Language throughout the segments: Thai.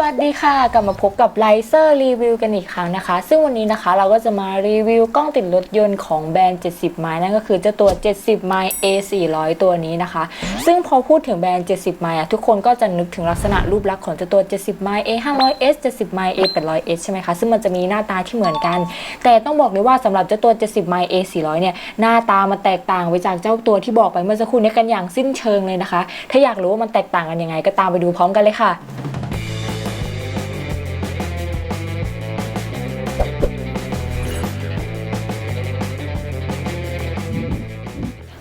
สวัสดีค่ะ กลับมาพบกับไลเซอร์รีวิวกันอีกครั้งนะคะ ซึ่งวันนี้นะคะเราก็จะมารีวิวกล้องติดรถยนต์ของแบรนด์ 70 ไม้นั่นก็คือเจ้าตัว 70 ไม้ A 400 ตัวนี้นะคะ ซึ่งพอพูดถึงแบรนด์ 70 ไม้อะทุกคนก็จะนึกถึงลักษณะรูปลักษณ์ของเจ้าตัว 70 ไม้ A 500S 70 ไม้ A 800S ใช่ไหมคะ ซึ่งมันจะมีหน้าตาที่เหมือนกัน แต่ต้องบอกเลยว่าสำหรับเจ้าตัว 70 ไม้ A 400 เนี่ยหน้าตามันแตกต่างไปจากเจ้าตัวที่บอกไปเมื่อสักครู่นี้กันอย่างสิ้นเชิงเลยนะคะ ถ้าอยากรู้ว่ามันแตกต่างกันยังไง ก็ตามไปดูพร้อมกันเลยค่ะ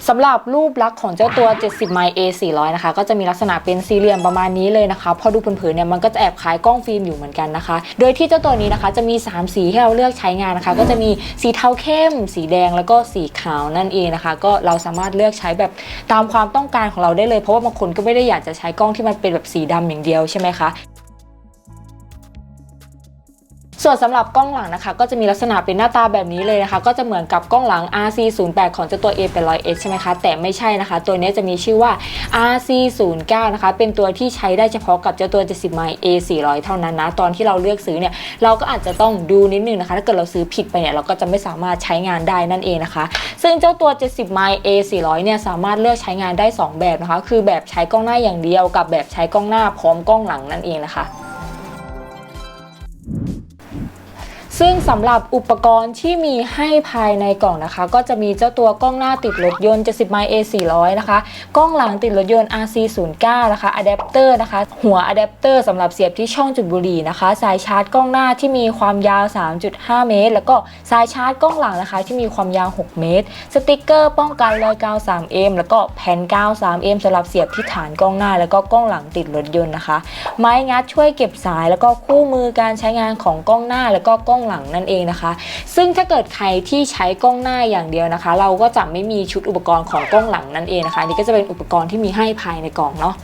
สำหรับรูปลักษณ์ของเจ้าตัว 70ไมล์ A 400นะคะ ก็จะมีลักษณะเป็นสี่เหลี่ยมประมาณนี้เลยนะคะ พอดูเผินๆเนี่ยมันก็จะแอบคล้ายกล้องฟิล์มอยู่เหมือนกันนะคะ โดยที่เจ้าตัวนี้นะคะจะมี 3 สีให้เราเลือกใช้งานนะคะ ก็จะมีสีเทาเข้ม สีแดงแล้วก็สีขาวนั่นเองนะคะ ก็เราสามารถเลือกใช้แบบตามความต้องการของเราได้เลย เพราะว่าบางคนก็ไม่ได้อยากจะใช้กล้องที่มันเป็นแบบสีดำอย่างเดียวใช่ไหมคะ ส่วนสำหรับกล้องหลังนะคะ ก็จะมีลักษณะเป็นหน้าตาแบบนี้เลยนะคะ ก็จะเหมือนกับกล้องหลัง RC08 ของเจ้าตัว A 8 0 0 S ใช่ไหมคะแต่ไม่ใช่นะคะ ตัวนี้จะมีชื่อว่า RC09 นะคะเป็นตัวที่ใช้ได้เฉพาะกับเจ้าตัว 70ไมล์ A 400 เท่านั้นนะตอนที่เราเลือกซื้อเนี่ยเราก็อาจจะต้องดูนิดนึงนะคะ ถ้าเกิดเราซื้อผิดไปเนี่ยเราก็จะไม่สามารถใช้งานได้นั่นเองนะคะ ซึ่งเจ้าตัว 70ไมล์ A 400 เนี่ยสามารถเลือกใช้งานได้ 2 แบบนะคะ คือแบบใช้กล้องหน้าอย่างเดียวกับแบบใช้กล้องหน้าพร้อมกล้องหลังนั่นเองนะคะ ซึ่งสำหรับอุปกรณ์ที่มีให้ภายในกล่องนะคะ ก็จะมีเจ้าตัวกล้องหน้าติดรถยนต์ 70ไมล์ A 400นะคะ กล้องหลังติดรถยนต์ RC 09นะคะอะแดปเตอร์นะคะ หัวอะแดปเตอร์สำหรับเสียบที่ช่องจุดบุหรี่นะคะ สายชาร์จกล้องหน้าที่มีความยาว 3.5 เมตร แล้วก็สายชาร์จกล้องหลังนะคะ ที่มีความยาว 6 เมตร สติกเกอร์ป้องกันรอยกาว 3M แล้วก็แผ่นกาว 3M สำหรับเสียบที่ฐานกล้องหน้า แล้วก็กล้องหลังติดรถยนต์นะคะ ไม้งัดช่วยเก็บสายแล้วก็คู่มือการใช้งานของกล้องหน้าแล้วก็กล้องหลังนั่นเองนะคะ ซึ่งถ้าเกิดใครที่ใช้กล้องหน้าอย่างเดียวนะคะ เราก็จะไม่มีชุดอุปกรณ์ของกล้องหลังนั่นเองนะคะนี่ก็จะเป็นอุปกรณ์ที่มีให้ภายในกล่องเนาะ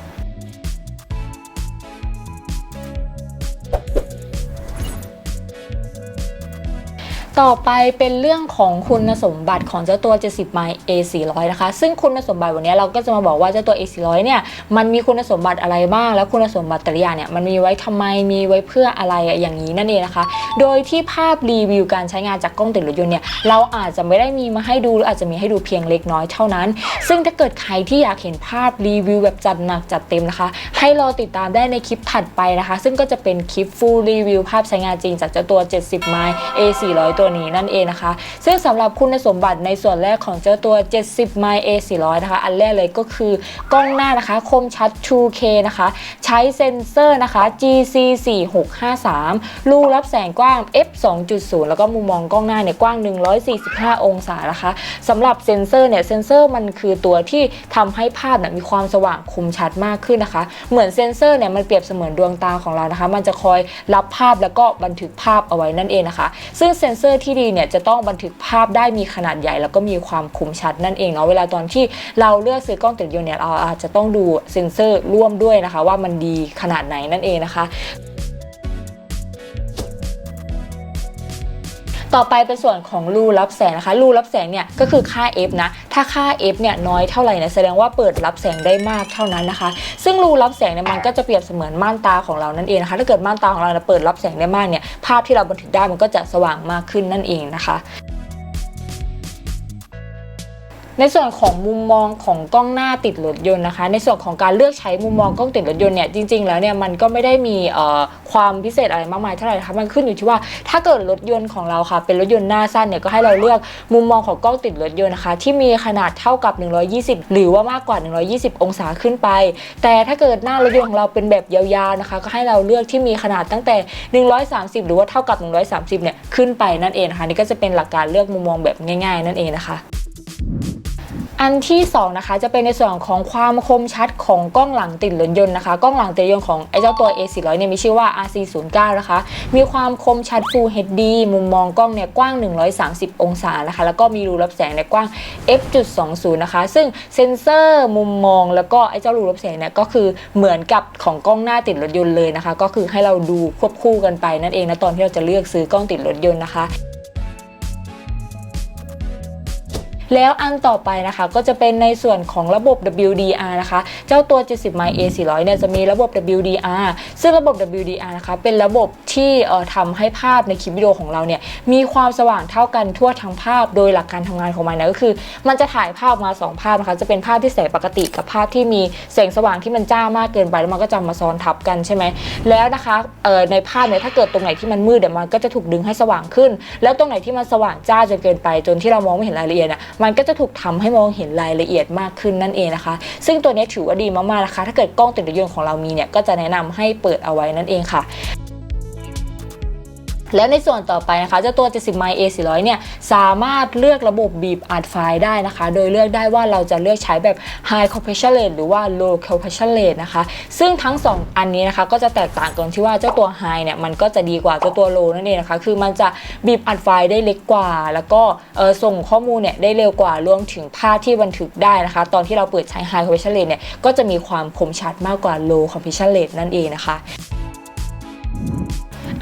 ต่อไปเป็นเรื่องของคุณสมบัติของเจ้าตัว 70 ไมล์ A 400นะคะ ซึ่งคุณสมบัติวันนี้เราก็จะมาบอกว่าเจ้าตัว A 400เนี่ย มันมีคุณสมบัติอะไรบ้าง แล้วคุณสมบัติแต่ละอย่างเนี่ย มันมีไว้ทำไม มีไว้เพื่ออะไรอย่างนี้นั่นเองนะคะ โดยที่ภาพรีวิวการใช้งานจากกล้องติดรถยนต์เนี่ย เราอาจจะไม่ได้มีมาให้ดู หรืออาจจะมีให้ดูเพียงเล็กน้อยเท่านั้น ซึ่งถ้าเกิดใครที่อยากเห็นภาพรีวิวแบบจัดหนักจัดเต็มนะคะ ให้รอติดตามได้ในคลิปถัดไปนะคะ ซึ่งก็จะเป็นคลิป full รีวิวภาพใช้งานจริงจากเจ้าตัว 70 ไมล์ A 400ตัวนี้นั่นเองนะคะ ซึ่งสำหรับคุณสมบัติในส่วนแรกของเจ้าตัว 70ไมล์ A 400 นะคะ อันแรกเลยก็คือกล้องหน้านะคะ คมชัด 2K นะคะ ใช้เซ็นเซอร์นะคะ GC 4653รูรับแสงกว้าง f 2.0 แล้วก็มุมมองกล้องหน้าเนี่ยกว้าง 145 องศานะคะสำหรับเซ็นเซอร์เนี่ยเซ็นเซอร์มันคือตัวที่ทำให้ภาพเนี่ยมีความสว่างคมชัดมากขึ้นนะคะ เหมือนเซ็นเซอร์เนี่ยมันเปรียบเสมือนดวงตาของเรานะคะ มันจะคอยรับภาพแล้วก็บันทึกภาพเอาไว้นั่นเองนะคะ ซึ่งเซ็นเซอร์ที่ดีเนี่ยจะต้องบันทึกภาพได้มีขนาดใหญ่ แล้วก็มีความคมชัดนั่นเองเนาะเวลาตอนที่เราเลือกซื้อกล้องติดยนต์เนี่ยเราอาจจะต้องดูเซ็นเซอร์ร่วมด้วยนะคะ ว่ามันดีขนาดไหนนั่นเองนะคะ ต่อไปเป็นส่วนของรูรับแสงนะคะรูรับแสงเนี่ยก็คือค่า f นะ ถ้าค่า f เนี่ยน้อยเท่าไหร่นะแสดงว่าเปิดรับแสงได้มากเท่านั้นนะคะ ซึ่งรูรับแสงเนี่ยมันก็จะเปรียบเสมือนม่านตาของเรานั่นเองนะคะ ถ้าเกิดม่านตาของเราเปิดรับแสงได้มากเนี่ยภาพที่เราบันทึกได้มันก็จะสว่างมากขึ้นนั่นเองนะคะ ในส่วนของมุมมองของกล้องหน้าติดรถยนต์นะคะ ในส่วนของการเลือกใช้มุมมองกล้องติดรถยนต์เนี่ยจริงๆแล้วเนี่ยมันก็ไม่ได้มีเอ่อความพิเศษอะไรมากมายเท่าไหร่นะคะมันขึ้นอยู่ที่ว่าถ้าเกิดรถยนต์ของเราค่ะ เป็นรถยนต์หน้าสั้นเนี่ยก็ให้เราเลือกมุมมองของกล้องติดรถยนต์นะคะ ที่มีขนาดเท่ากับ 120 หรือว่ามากกว่า 120 องศาขึ้นไป แต่ถ้าเกิดหน้ารถยนต์ของเราเป็นแบบยาวๆนะคะ ก็ให้เราเลือกที่มีขนาดตั้งแต่ 130 หรือว่าเท่ากับ 130 เนี่ยขึ้นไปนั่นเองนะคะนี่ก็จะเป็นหลักการเลือกมุมมองแบบง่าย ๆ นั่นเองนะคะ อันที่2นะคะจะเป็นในส่วนของความคมชัดของกล้องหลังติดรถยนต์นะคะกล้องหลังติดรถยนต์ของไอ้เจ้าตัว A400 เนี่ยมีชื่อว่า RC09 นะคะมีความคมชัด Full HD มุมมองกล้องเนี่ยกว้าง 130 องศานะคะแล้วก็มีรูรับแสงเนี่ยกว้าง f.20 นะคะ ซึ่งเซ็นเซอร์มุมมองแล้วก็ไอ้เจ้ารูรับแสงเนี่ยก็คือเหมือนกับของกล้องหน้าติดรถยนต์เลยนะคะ ก็คือให้เราดูควบคู่กันไปนั่นเองนะตอนที่เราจะเลือกซื้อกล้องติดรถยนต์นะคะ แล้วอันต่อไปนะคะก็จะเป็นในส่วนของระบบ WDR นะคะ เจ้าตัว 70 My A400 เนี่ยจะมีระบบ WDR ซึ่งระบบ WDR นะคะเป็นระบบที่เอ่อทำให้ภาพในคลิปวิดีโอของเราเนี่ยมีความสว่างเท่ากันทั่วทั้งภาพโดยหลักการทำงานของมันนะก็คือ มันจะถ่ายภาพมา 2 ภาพนะคะจะเป็นภาพที่แสงปกติกับภาพที่มีแสงสว่างที่มันจ้ามากเกินไปแล้วมันก็จะมาซ้อนทับกันใช่ไหมแล้วนะคะเอ่อในภาพเนี่ยถ้าเกิดตรงไหนที่มันมืดเดี๋ยวมันก็จะถูกดึงให้สว่างขึ้น แล้วตรงไหนที่มันสว่างจ้าจนเกินไปจนที่เรามองไม่เห็นรายละเอียดอะมันก็จะถูกทำให้มองเห็นรายละเอียดมากขึ้นนั่นเองนะคะ ซึ่งตัวนี้ถือว่าดีมากๆนะคะ ถ้าเกิดกล้องติดรถยนต์ของเรามีเนี่ยก็จะแนะนำให้เปิดเอาไว้นั่นเองค่ะ แล้วในส่วนต่อไปนะคะเจ้าตัว 70 My A400 เนี่ย สามารถเลือกระบบบีบอัดไฟล์ได้นะคะ โดยเลือกได้ว่าเราจะเลือกใช้แบบ High Compression Rate หรือว่า Low Compression Rate นะคะ ซึ่งทั้ง 2 อันนี้นะคะก็จะแตกต่างกันที่ว่าเจ้าตัว High เนี่ย มันก็จะดีกว่าเจ้าตัว Low นั่นเองนะคะ คือมันจะบีบอัดไฟล์ได้เล็กกว่า แล้วก็ส่งข้อมูลเนี่ยได้เร็วกว่ารวมถึงภาพที่บันทึกได้นะคะ ตอนที่เราเปิดใช้ High Compression Rate เนี่ย ก็จะมีความคมชัดมากกว่า Low Compression Rate นั่นเองนะคะ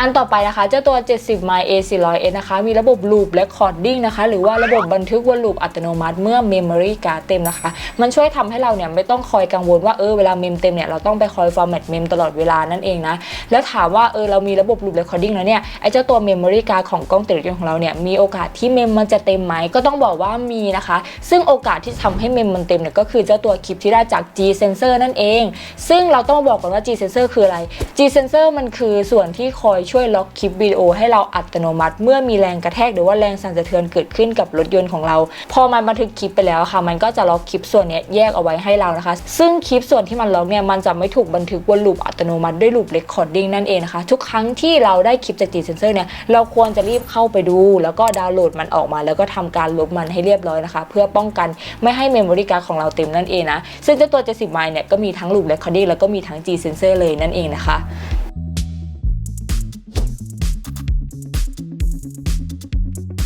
อันต่อไปนะคะเจ้าตัว 70 My A400S นะคะ มีระบบ Loop Recording นะคะ หรือว่าระบบบันทึกวนลูปอัตโนมัติเมื่อ Memory Card เต็มนะคะ มันช่วยทำให้เราเนี่ยไม่ต้องคอยกังวลว่าเออเวลาเมมเต็มเนี่ยเราต้องไปคอย format เมมตลอดเวลานั่นเองนะ แล้วถามว่าเออเรามีระบบ Loop Recording แล้วเนี่ยไอ้เจ้าตัว Memory Card ของกล้องติดรถยนต์ของเราเนี่ยมีโอกาสที่เมมมันจะเต็มไหมก็ต้องบอกว่ามีนะคะ ซึ่งโอกาสที่จะทำให้เมมมันเต็มเนี่ยก็คือเจ้าตัวคลิปที่ได้จาก G Sensor นั่นเอง ซึ่งเราต้องบอกก่อนว่า G Sensor คืออะไร G Sensor มันคือส่วนที่คอยช่วยล็อกคลิปวิดีโอให้เราอัตโนมัติ เมื่อมีแรงกระแทกหรือว่าแรงสั่นสะเทือนเกิดขึ้นกับรถยนต์ของเรา พอมันบันทึกคลิปไปแล้วค่ะ มันก็จะล็อกคลิปส่วนนี้แยกเอาไว้ให้เรานะคะ ซึ่งคลิปส่วนที่มันล็อกเนี่ยมันจะไม่ถูกบันทึกบนลูปอัตโนมัติด้วยลูปเรคคอร์ดิ้งนั่นเองนะคะ ทุกครั้งที่เราได้คลิปจาก G Sensor เนี่ยเราควรจะรีบเข้าไปดู แล้วก็ดาวน์โหลดมันออกมา แล้วก็ทำการลบมันให้เรียบร้อยนะคะ เพื่อป้องกันไม่ให้เมมโมรี่การ์ดของเราเต็มนั่นเองนะซึ่งเจ้าตัว70ไมล์เนี่ยก็มีทั้งลูปเรคคอร์ดิ้งแล้วก็มีทั้ง G Sensor เลยนั่นเองนะคะ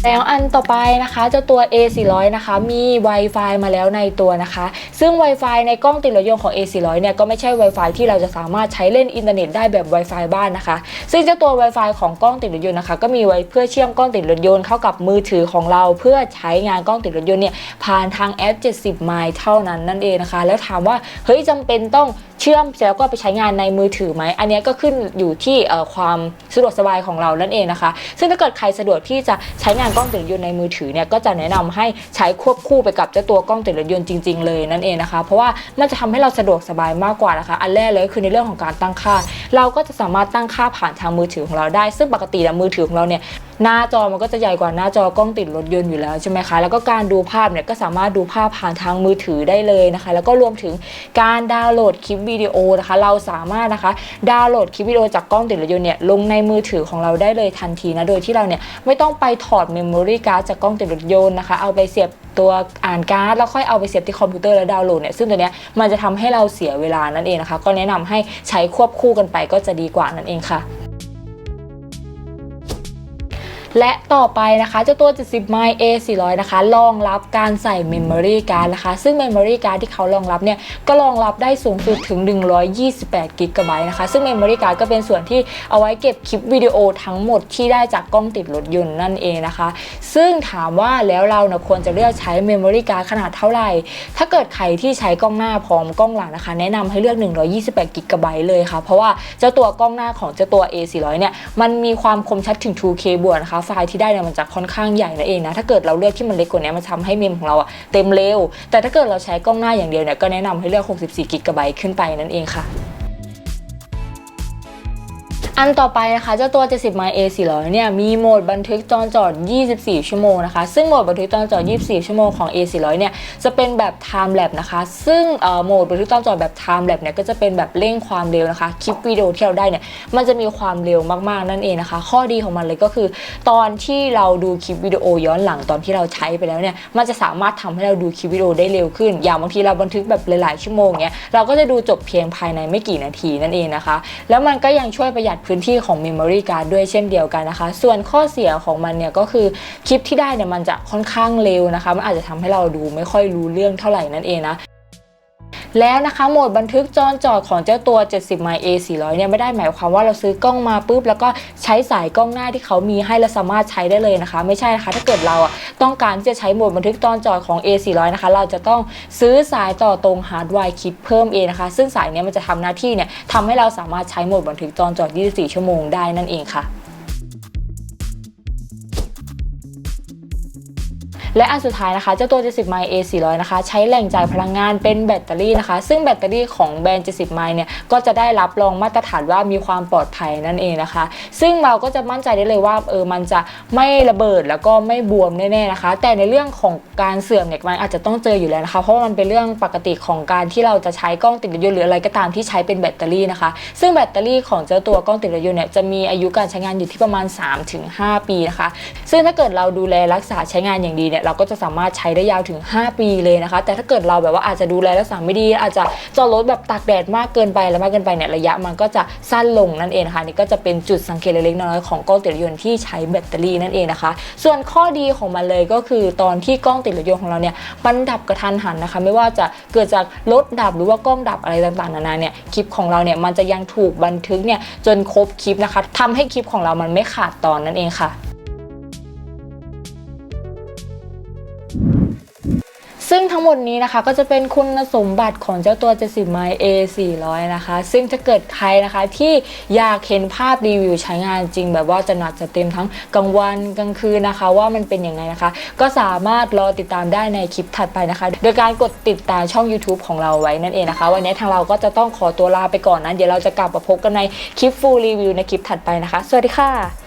แล้วอันต่อไปนะคะเจ้าตัว A400 นะคะมี Wi-Fi มาแล้วในตัวนะคะ ซึ่ง Wi-Fi ในกล้องติดรถยนต์ของ A400 เนี่ยก็ไม่ใช่ Wi-Fi ที่เราจะสามารถใช้เล่นอินเทอร์เน็ตได้แบบ Wi-Fi บ้านนะคะ ซึ่งเจ้าตัว Wi-Fi ของกล้องติดรถยนต์นะคะก็มีไว้เพื่อเชื่อมกล้องติดรถยนต์เข้ากับมือถือของเรา เพื่อใช้งานกล้องติดรถยนต์เนี่ยผ่านทางแอป 70 ไมล์เท่านั้นนั่นเองนะคะ แล้วถามว่าเฮ้ยจำเป็นต้องเชื่อมแล้วก็ไปใช้งานในมือถือไหม อันนี้ก็ขึ้นอยู่ที่ความสะดวกสบายของเรานั่นเองนะคะ ซึ่งถ้าเกิดใครสะดวกที่จะใช้งานกล้องติดรถยนต์ในมือถือเนี่ยก็จะแนะนำให้ใช้ควบคู่ไปกับเจ้าตัวกล้องติดรถยนต์จริง ๆเลยนั่นเองนะคะ เพราะว่ามันจะทำให้เราสะดวกสบายมากกว่านะคะ อันแรกเลยคือในเรื่องของการตั้งค่า เราก็จะสามารถตั้งค่าผ่านทางมือถือของเราได้ ซึ่งปกติแล้วมือถือของเราเนี่ยหน้าจอมันก็จะใหญ่กว่าหน้าจอกล้องติดรถยนต์อยู่แล้วใช่ไหมคะแล้วก็การดูภาพเนี่ยก็สามารถดูภาพผ่านทางมือถือได้เลยนะคะ แล้วก็รวมถึงการดาวน์โหลดคลิปวิดีโอนะคะ เราสามารถนะคะ ดาวน์โหลดคลิปวิดีโอจากกล้องติดรถยนต์เนี่ยลงในมือถือของเราได้เลยทันทีนะโดยที่เราเนี่ยไม่ต้องไปถอดเมมโมรี่การ์ดจากกล้องติดรถยนต์นะคะ เอาไปเสียบตัวอ่านการ์ดแล้วค่อยเอาไปเสียบที่คอมพิวเตอร์แล้วดาวน์โหลดเนี่ยซึ่งตัวเนี้ยมันจะทำให้เราเสียเวลานั่นเองนะคะ ก็แนะนำให้ใช้ควบคู่กันไปก็จะดีกว่านั่นเองค่ะ และต่อไปนะคะเจ้าตัว 70 ไมล์ A400 นะคะ รองรับการใส่ Memory Card นะคะ ซึ่ง Memory Card ที่เขารองรับเนี่ย ก็รองรับได้สูงสุดถึง 128 g b นะคะ ซึ่ง Memory Card ก็เป็นส่วนที่เอาไว้เก็บคลิปวิดีโอทั้งหมดที่ได้จากกล้องติดรถยนต์นั่นเองนะคะ ซึ่งถามว่าแล้วเราเนี่ยควรจะเลือกใช้ Memory Card ขนาดเท่าไหร่ ถ้าเกิดใครที่ใช้กล้องหน้าพร้อมกล้องหลังนะคะ แนะนำให้เลือก 128 g b เลยค่ะ เพราะว่าเจ้าตัวกล้องหน้าของเจ้าตัว A400 เนี่ย มันมีความคมชัดถึง 2K บวกนะคะไฟล์ที่ได้เนี่ยมันจะค่อนข้างใหญ่นั่นเองนะถ้าเกิดเราเลือกที่มันเล็กกว่านี้มันทำให้เมมของเราอะเต็มเร็ว แต่ถ้าเกิดเราใช้กล้องหน้าอย่างเดียวเนี่ยก็แนะนำให้เลือก 64กิกะไบต์ขึ้นไปนั่นเองค่ะ อันต่อไปนะคะเจ้าตัว 70 My A400 เนี่ยมีโหมดบันทึกตอนจอด 24 ชั่วโมงนะคะ ซึ่งโหมดบันทึกตอนจอด 24 ชั่วโมงของ A400 เนี่ยจะเป็นแบบ Time Lapse นะคะ ซึ่งโหมดบันทึกตอนจอดแบบ Time Lapse เนี่ยก็จะเป็นแบบเร่งความเร็วนะคะ คลิปวิดีโอที่เราได้เนี่ยมันจะมีความเร็วมากๆนั่นเองนะคะ ข้อดีของมันเลยก็คือ ตอนที่เราดูคลิปวิดีโอย้อนหลังตอนที่เราใช้ไปแล้วเนี่ยมันจะสามารถทำให้เราดูคลิปวิดีโอได้เร็วขึ้น อย่างบางทีเราบันทึกแบบหลายๆชั่วโมงเนี่ยเราก็จะดูจบเพียงภายในไม่กี่นาทีนั่นเองนะคะ แล้วมันก็ยังช่วยประหยัดพื้นที่ของ Memory Card ด้วยเช่นเดียวกันนะคะ ส่วนข้อเสียของมันเนี่ยก็คือคลิปที่ได้เนี่ยมันจะค่อนข้างเร็วนะคะมันอาจจะทำให้เราดูไม่ค่อยรู้เรื่องเท่าไหร่นั่นเองนะ แล้วนะคะโหมดบันทึกจอจอดของเจ้าตัว 70 My A 400เนี่ยไม่ได้หมายความว่าเราซื้อกล้องมาปุ๊บแล้วก็ใช้สายกล้องหน้าที่เขามีให้เราสามารถใช้ได้เลยนะคะ ไม่ใช่นะคะถ้าเกิดเราอะต้องการที่จะใช้โหมดบันทึกจอจอดของ A 400นะคะเราจะต้องซื้อสายต่อตรงฮาร์ดไวร์คิดเพิ่มเองนะคะ ซึ่งสายเนี้ยมันจะทำหน้าที่เนี่ยทำให้เราสามารถใช้โหมดบันทึกจอจอด 24 ชั่วโมงได้นั่นเองค่ะ และอันสุดท้ายนะคะเจ้าตัว 70 ไมล์ A 400นะคะใช้แหล่งจ่ายพลังงานเป็นแบตเตอรี่นะคะ ซึ่งแบตเตอรี่ของแบรนด์ 70 ไมล์เนี่ยก็จะได้รับรองมาตรฐานว่ามีความปลอดภัยนั่นเองนะคะ ซึ่งเราก็จะมั่นใจได้เลยว่าเออมันจะไม่ระเบิดแล้วก็ไม่บวมแน่ๆนะคะ แต่ในเรื่องของการเสื่อมเนี่ยมันอาจจะต้องเจออยู่แล้วนะคะ เพราะว่ามันเป็นเรื่องปกติของการที่เราจะใช้กล้องติดรถยนต์หรืออะไรก็ตามที่ใช้เป็นแบตเตอรี่นะคะ ซึ่งแบตเตอรี่ของเจ้าตัวกล้องติดรถยนต์เนี่ยจะมีอายุการใช้งานอยู่ที่ประมาณ 3-5 ปีนะคะ ซึ่งถ้าเกิดเราดูแลรักษาใช้งานอย่างดีเนี่ยเราก็จะสามารถใช้ได้ยาวถึง 5 ปีเลยนะคะ แต่ถ้าเกิดเราแบบว่าอาจจะดูแลรักษาไม่ดี อาจจะจอดรถแบบตากแดดมากเกินไปแล้วมากเกินไปเนี่ยระยะมันก็จะสั้นลงนั่นเองนะคะนี่ก็จะเป็นจุดสังเกตเล็กๆน้อยๆของกล้องติดรถยนต์ที่ใช้แบตเตอรี่นั่นเองนะคะ ส่วนข้อดีของมันเลยก็คือตอนที่กล้องติดรถยนต์ของเราเนี่ยมันดับกระทันหันนะคะ ไม่ว่าจะเกิดจากรถดับหรือว่ากล้องดับอะไรต่างๆนานาเนี่ยคลิปของเราเนี่ยมันจะยังถูกบันทึกเนี่ยจนครบคลิปนะคะทำให้คลิปของเรามันไม่ขาดตอนนั่นเองค่ะ ซึ่งทั้งหมดนี้นะคะก็จะเป็นคุณสมบัติของเจ้าตัว 70 ไมล์ A 400 นะคะ ซึ่งถ้าเกิดใครนะคะที่อยากเห็นภาพรีวิวใช้งานจริง แบบว่าจะหนักจะเต็มทั้งกลางวันกลางคืนนะคะ ว่ามันเป็นยังไงนะคะ ก็สามารถรอติดตามได้ในคลิปถัดไปนะคะ โดยการกดติดตามช่อง YouTube ของเราไว้นั่นเองนะคะ วันนี้ทางเราก็จะต้องขอตัวลาไปก่อนนะเดี๋ยวเราจะกลับมาพบกันในคลิปฟูลรีวิวในคลิปถัดไปนะคะ สวัสดีค่ะ